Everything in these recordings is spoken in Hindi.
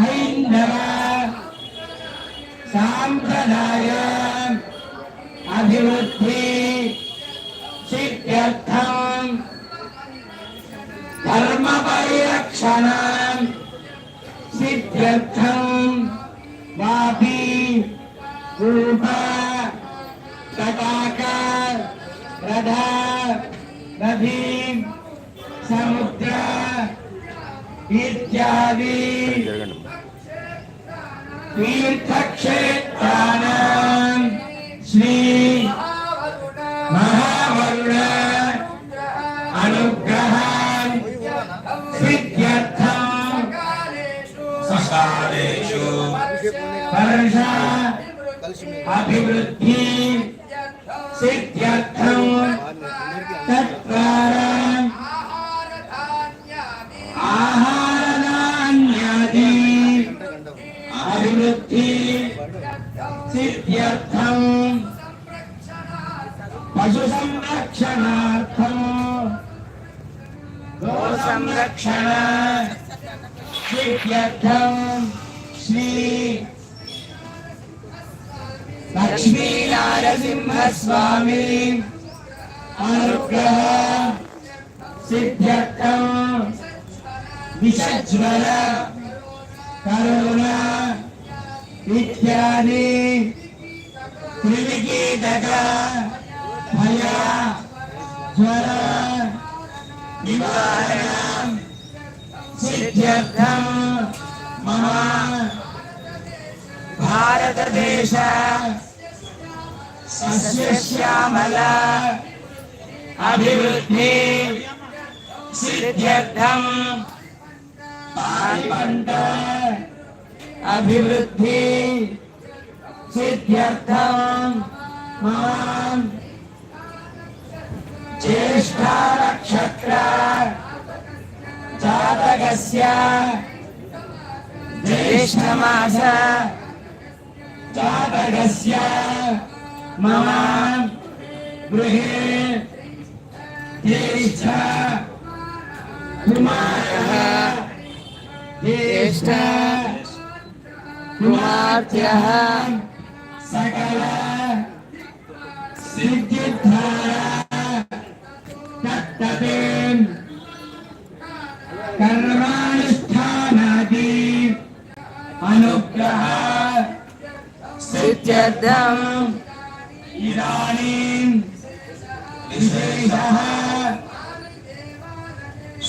हैन्दव साम्प्रदाय अभिवृद्धि सिद्ध्यर्थम् धर्मपरिरक्षणम् सिद्ध्यर्थम् वापि कूप तटाक रधा नदी समुद्र इत्यादि तीर्थक्षेत्राणाम् श्री महावरुण सकालेषु अभिवृद्धि सिद्ध्यर्थम् तत्त्वार అభివృద్ధి సిద్ధ్యర్థం పశు సంరక్షణార్థం గో సంరక్షణ సిద్ధ్యర్థం శ్రీ లక్ష్మీ నారసింహ స్వామి అనుగ్రహ సిద్ధ్యర్థం విషజ్వర కరుణ मिथ्यानि भारतदेश सस्यश्यामल अभिवृद्धि सिद्ध्यर्थं पारिपण्ड అభివృద్ధి సిద్ధ్యర్థం మాం ज्येष्ठ नक्षत्र जातकस्य ज्येष्ठमास जातकस्य मम गृहे ज्येष्ठ कुमारः ज्येष्ठ కుమార్తెः సకల సిద్ధిద్వారా కర్మానుష్ఠానాది అనుగ్రహ సిద్ధ్యర్థం ఇదానీం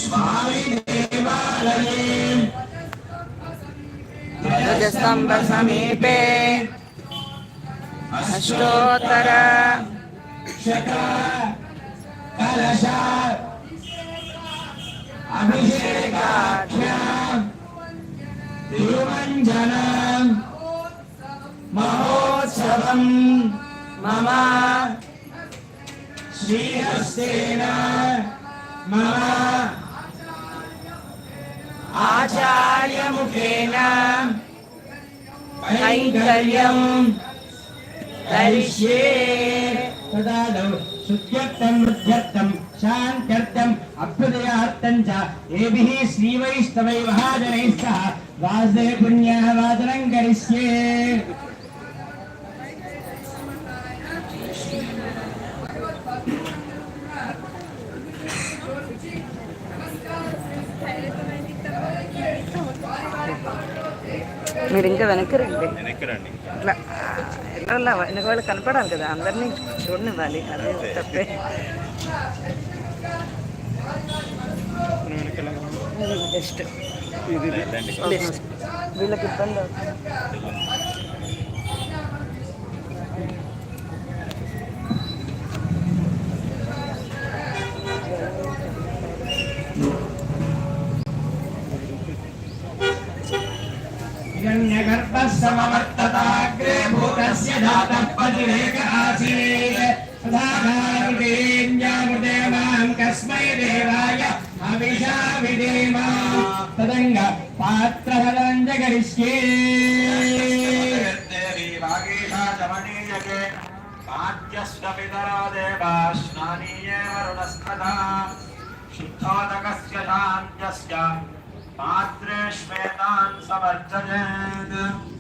స్వామి దేవాలయే ध्वजस्तम्भसमीपे अष्टोत्तर अभिषेकाख्याम् तिरुमञ्जनम् महोत्सवम् मम श्रीहस्तेन मम आचार्यमुखेन कैङ्कर्यम् करिष्ये। तदादौ शुद्ध्यर्थं मुध्यर्थं शान्त्यर्थम् अभ्युदयार्थं च एभिः सह वासुदेव पुण्यः वादनं करिष्ये। మీరు ఇంకా వెనక్కి రండి ఇట్లా ఇలా వెనక వాళ్ళు కనపడాలి కదా అందరినీ చూడనివ్వాలి అదే తప్పే. బెస్ట్. వీళ్ళకి ఇబ్బంది అవుతుంది. हिरण्यगर्भः समवर्तताग्रे भूतस्य जातः पतिरेक आसीत्। माँ कस्मै देवाय हविषा विधेम तदङ्ग पात्रफलं वरुणस्पदा शुद्धोदकस्य शान्त्यस्य पात्रे श्वेतान् समर्चयेत्